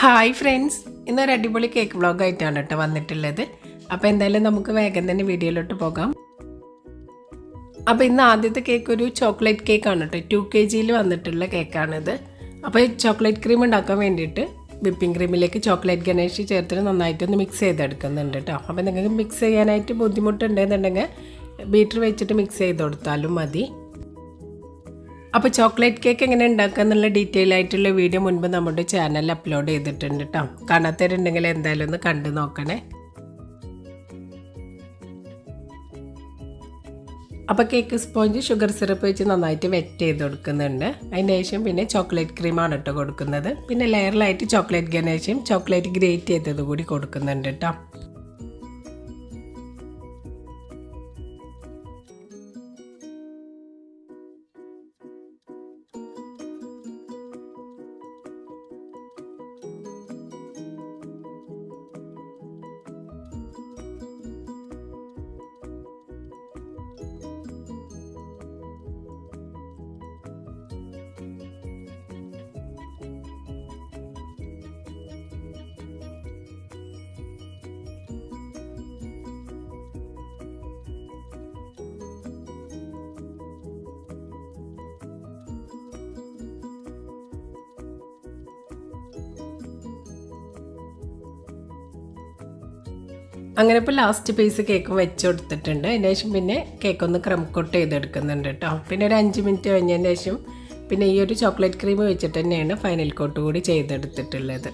Hi friends ഇന്നൊരു അടിപൊളി cake vlog ആയിട്ടാണ് കേട്ടോ വന്നിട്ടുള്ളത്. അപ്പോൾ എന്തായാലും നമുക്ക് വേഗം തന്നെ വീഡിയോയിലോട്ട് പോകാം. അപ്പോൾ ഇന്ന് ആദ്യത്തെ കേക്ക് ഒരു ചോക്ലേറ്റ് കേക്കാണ് കേട്ടോ. ടു കെ ജിയിൽ വന്നിട്ടുള്ള കേക്കാണിത് അപ്പോൾ ചോക്ലേറ്റ് ക്രീം ഉണ്ടാക്കാൻ വേണ്ടിയിട്ട് വിപ്പിംഗ് ക്രീമിലേക്ക് ചോക്ലേറ്റ് ഗണേഷ് ചേർത്തിട്ട് നന്നായിട്ട് ഒന്ന് മിക്സ് ചെയ്തെടുക്കുന്നുണ്ട് കേട്ടോ. അപ്പോൾ നിങ്ങൾക്ക് മിക്സ് ചെയ്യാനായിട്ട് ബുദ്ധിമുട്ടുണ്ടെന്നുണ്ടെങ്കിൽ ബീറ്റർ വെച്ചിട്ട് മിക്സ് ചെയ്ത് കൊടുത്താലും മതി. അപ്പോൾ ചോക്ലേറ്റ് കേക്ക് എങ്ങനെ ഉണ്ടാക്കുക എന്നുള്ള ഡീറ്റെയിൽ ആയിട്ടുള്ള വീഡിയോ മുൻപ് നമ്മുടെ ചാനലിൽ അപ്ലോഡ് ചെയ്തിട്ടുണ്ട് കേട്ടോ കാണാത്തവരുണ്ടെങ്കിൽ എന്തായാലും ഒന്ന് കണ്ടു നോക്കണേ. അപ്പോൾ കേക്ക് സ്പോഞ്ച് ഷുഗർ സിറപ്പ് വെച്ച് നന്നായിട്ട് വെറ്റ് ചെയ്ത് കൊടുക്കുന്നുണ്ട്. അതിന് ശേഷം പിന്നെ ചോക്ലേറ്റ് ക്രീമാണ് ഇട്ട് കൊടുക്കുന്നത്. പിന്നെ ലെയറിലായിട്ട് ചോക്ലേറ്റ് ഗണേശയും ചോക്ലേറ്റ് ഗ്രേറ്റ് ചെയ്തത് കൂടി കൊടുക്കുന്നുണ്ട് കേട്ടോ അങ്ങനെ ഇപ്പോൾ ലാസ്റ്റ് പീസ് കേക്ക് വെച്ച് കൊടുത്തിട്ടുണ്ട്. അതിന് ശേഷം പിന്നെ കേക്ക് ഒന്ന് ക്രം കോട്ട് ചെയ്തെടുക്കുന്നുണ്ട് കേട്ടോ പിന്നെ ഒരു അഞ്ച് മിനിറ്റ് കഴിഞ്ഞതിന് ശേഷം പിന്നെ ഈ ഒരു ചോക്ലേറ്റ് ക്രീം വെച്ചിട്ട് തന്നെയാണ് ഫൈനൽ കോട്ട് കൂടി ചെയ്തെടുത്തിട്ടുള്ളത്.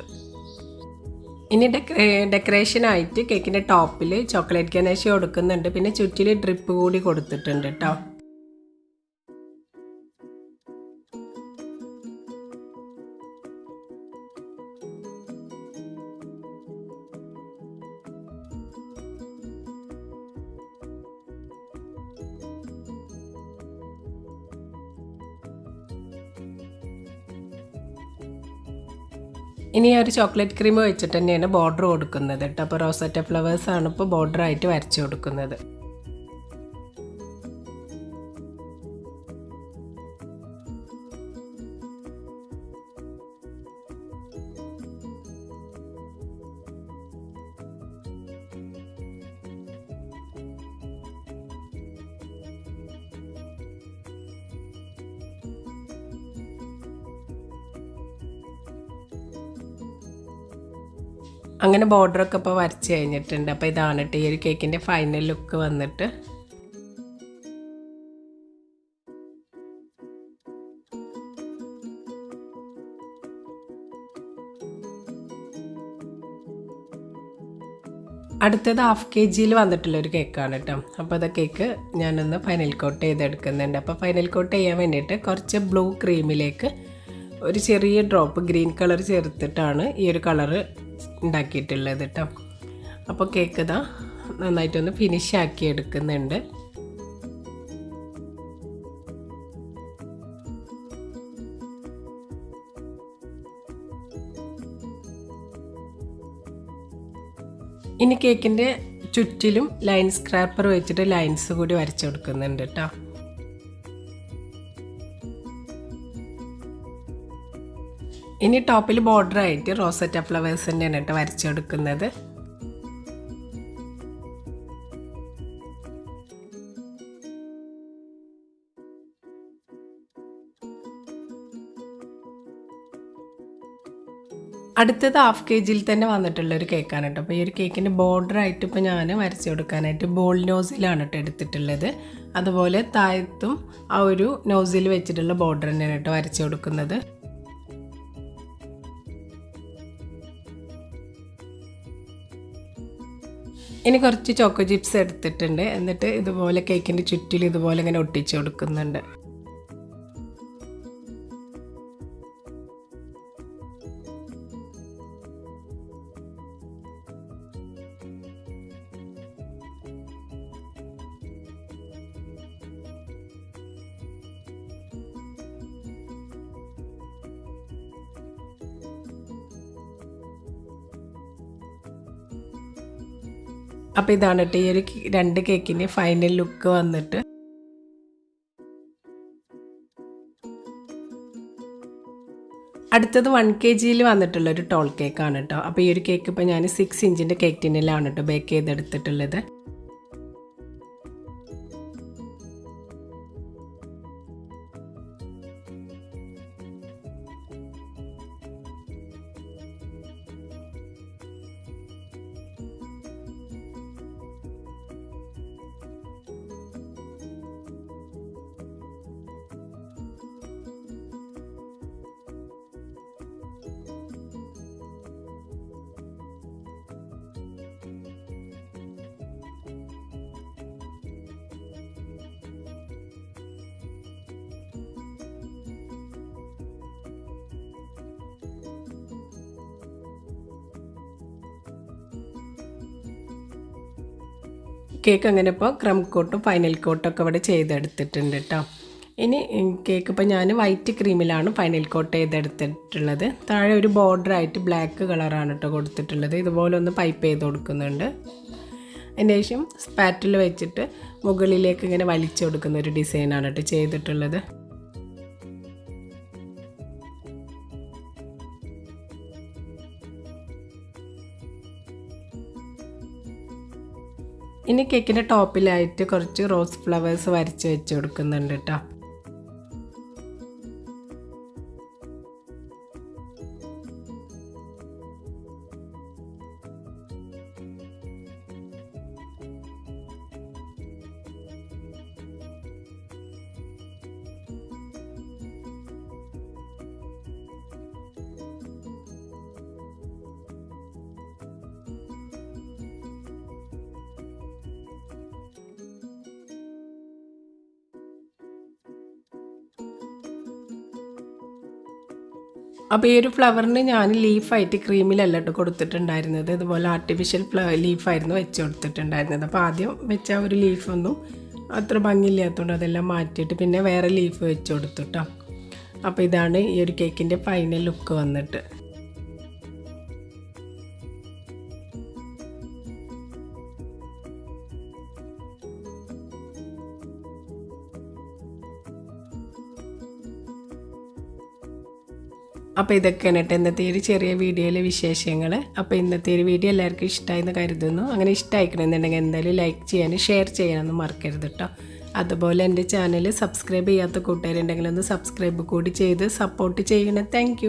ഇനി ഡെക്കറേ ഡെക്കറേഷനായിട്ട് കേക്കിന്റെ ടോപ്പിൽ ചോക്ലേറ്റ് ഗണേശ് കൊടുക്കുന്നുണ്ട്. പിന്നെ ചുറ്റിൽ ഡ്രിപ്പ് കൂടി കൊടുത്തിട്ടുണ്ട് കേട്ടോ ഇനി ഒരു ചോക്ലേറ്റ് ക്രീം വെച്ചിട്ട് തന്നെയാണ് ബോർഡർ കൊടുക്കുന്നത് കേട്ടോ. അപ്പോൾ റോസറ്റ ഫ്ലവേഴ്സാണ് ഇപ്പോൾ ബോർഡറായിട്ട് വരച്ചു കൊടുക്കുന്നത്. അങ്ങനെ ബോർഡറൊക്കെ ഇപ്പോൾ വരച്ച് കഴിഞ്ഞിട്ടുണ്ട്. അപ്പോൾ ഇതാണ് കേട്ടോ ഈ ഒരു കേക്കിന്റെ ഫൈനൽ ലുക്ക് വന്നിട്ട്. അടുത്തത് ഹാഫ് കെ ജിയിൽ വന്നിട്ടുള്ള ഒരു കേക്കാണ് കേട്ടോ. അപ്പോൾ അത് കേക്ക് ഞാനൊന്ന് ഫൈനൽ കോട്ട് ചെയ്തെടുക്കുന്നുണ്ട്. അപ്പോൾ ഫൈനൽ കോട്ട് ചെയ്യാൻ വേണ്ടിയിട്ട് കുറച്ച് ബ്ലൂ ക്രീമിലേക്ക് ഒരു ചെറിയ ഡ്രോപ്പ് ഗ്രീൻ കളർ ചേർത്തിട്ടാണ് ഈ ഒരു കളറ് ഉണ്ടാക്കിയിട്ടുള്ളത് കേട്ടോ അപ്പോൾ കേക്ക് ഇതാ നന്നായിട്ടൊന്ന് ഫിനിഷ് ആക്കി എടുക്കുന്നുണ്ട്. ഇനി കേക്കിന്റെ ചുറ്റിലും ലൈൻ സ്ക്രാപ്പർ വെച്ചിട്ട് ലൈൻസ് കൂടി വരച്ചു കൊടുക്കുന്നുണ്ട് കേട്ടോ ഇനി ടോപ്പിൽ ബോർഡർ ആയിട്ട് റോസറ്റ ഫ്ലവേഴ്സ് തന്നെയാണ് കേട്ടോ വരച്ചെടുക്കുന്നത്. അടുത്തത് ഹാഫ് കെ ജിയിൽ തന്നെ വന്നിട്ടുള്ള ഒരു കേക്കാണ് കേട്ടോ. അപ്പോൾ ഈ ഒരു കേക്കിന്റെ ബോർഡർ ആയിട്ട് ഇപ്പോൾ ഞാൻ വരച്ചു കൊടുക്കാനായിട്ട് ബോൾ നോസിലാണ് കേട്ടോ എടുത്തിട്ടുള്ളത്. അതുപോലെ താഴത്തും ആ ഒരു നോസിൽ വെച്ചിട്ടുള്ള ബോർഡർ തന്നെയാണ് കേട്ടോ വരച്ചു കൊടുക്കുന്നത് ഇനി കുറച്ച് ചോക്കോ ചിപ്സ് എടുത്തിട്ടുണ്ട്. എന്നിട്ട് ഇതുപോലെ കേക്കിന്റെ ചുറ്റിൽ ഇതുപോലെ ഇങ്ങനെ ഒട്ടിച്ചു കൊടുക്കുന്നുണ്ട്. അപ്പോൾ ഇതാണ് കേട്ടോ ഈ ഒരു രണ്ട് കേക്കിന്റെ ഫൈനൽ ലുക്ക് വന്നിട്ട്. അടുത്തത് വൺ കെ ജിയിൽ വന്നിട്ടുള്ള ഒരു ടോൾ കേക്കാണ് കേട്ടോ അപ്പോൾ ഈ ഒരു കേക്ക് ഇപ്പോൾ ഞാൻ സിക്സ് ഇഞ്ചിന്റെ കേക്ക് ടിന്നിലാണ് കേട്ടോ ബേക്ക് ചെയ്തെടുത്തിട്ടുള്ളത്. കേക്ക് അങ്ങനെ ഇപ്പോൾ ക്രം കോട്ടും ഫൈനൽ കോട്ടും ഒക്കെ ഇവിടെ ചെയ്തെടുത്തിട്ടുണ്ട് കേട്ടോ ഇനി കേക്ക് ഇപ്പോൾ ഞാൻ വൈറ്റ് ക്രീമിലാണ് ഫൈനൽ കോട്ട് ചെയ്തെടുത്തിട്ടുള്ളത്. താഴെ ഒരു ബോർഡർ ആയിട്ട് ബ്ലാക്ക് കളറാണ് കേട്ടോ കൊടുത്തിട്ടുള്ളത്. ഇതുപോലെ ഒന്ന് പൈപ്പ് ചെയ്ത് കൊടുക്കുന്നുണ്ട്. അതിന് ശേഷം സ്പാറ്റിൽ വെച്ചിട്ട് മുകളിലേക്ക് ഇങ്ങനെ വലിച്ചു കൊടുക്കുന്ന ഒരു ഡിസൈനാണ് കേട്ടോ ചെയ്തിട്ടുള്ളത്. ഇനി കേക്കിന്റെ ടോപ്പിലായിട്ട് കുറച്ച് റോസ് ഫ്ലവേഴ്സ് വരച്ച് വെച്ച് കൊടുക്കുന്നുണ്ട് കേട്ടോ. അപ്പോൾ ഈ ഒരു ഫ്ലവറിന് ഞാൻ ലീഫായിട്ട് ക്രീമിലല്ല കേട്ടോ കൊടുത്തിട്ടുണ്ടായിരുന്നത്. ഇതുപോലെ ആർട്ടിഫിഷ്യൽ ഫ്ല ലീഫായിരുന്നു വെച്ച് കൊടുത്തിട്ടുണ്ടായിരുന്നത്. അപ്പോൾ ആദ്യം വെച്ച ആ ഒരു ലീഫൊന്നും അത്ര ഭംഗിയില്ലാത്തതുകൊണ്ട് അതെല്ലാം മാറ്റിയിട്ട് പിന്നെ വേറെ ലീഫ് വെച്ച് കൊടുത്തു കേട്ടോ അപ്പോൾ ഇതാണ് ഈ ഒരു കേക്കിന്റെ ഫൈനൽ ലുക്ക് വന്നിട്ട്. അപ്പോൾ ഇതൊക്കെയാണ് കേട്ടോ ഇന്നത്തെ ഒരു ചെറിയ വീഡിയോയിലെ വിശേഷങ്ങൾ അപ്പോൾ ഇന്നത്തെ ഒരു വീഡിയോ എല്ലാവർക്കും ഇഷ്ടമായെന്ന് കരുതുന്നു. അങ്ങനെ ഇഷ്ടമായിക്കണമെന്നുണ്ടെങ്കിൽ എന്തായാലും ലൈക്ക് ചെയ്യാനും ഷെയർ ചെയ്യാനൊന്നും മറക്കരുത് കേട്ടോ. അതുപോലെ എന്റെ ചാനൽ സബ്സ്ക്രൈബ് ചെയ്യാത്ത കൂട്ടുകാരുണ്ടെങ്കിൽ ഒന്ന് സബ്സ്ക്രൈബ് കൂടി ചെയ്ത് സപ്പോർട്ട് ചെയ്യണേ. താങ്ക്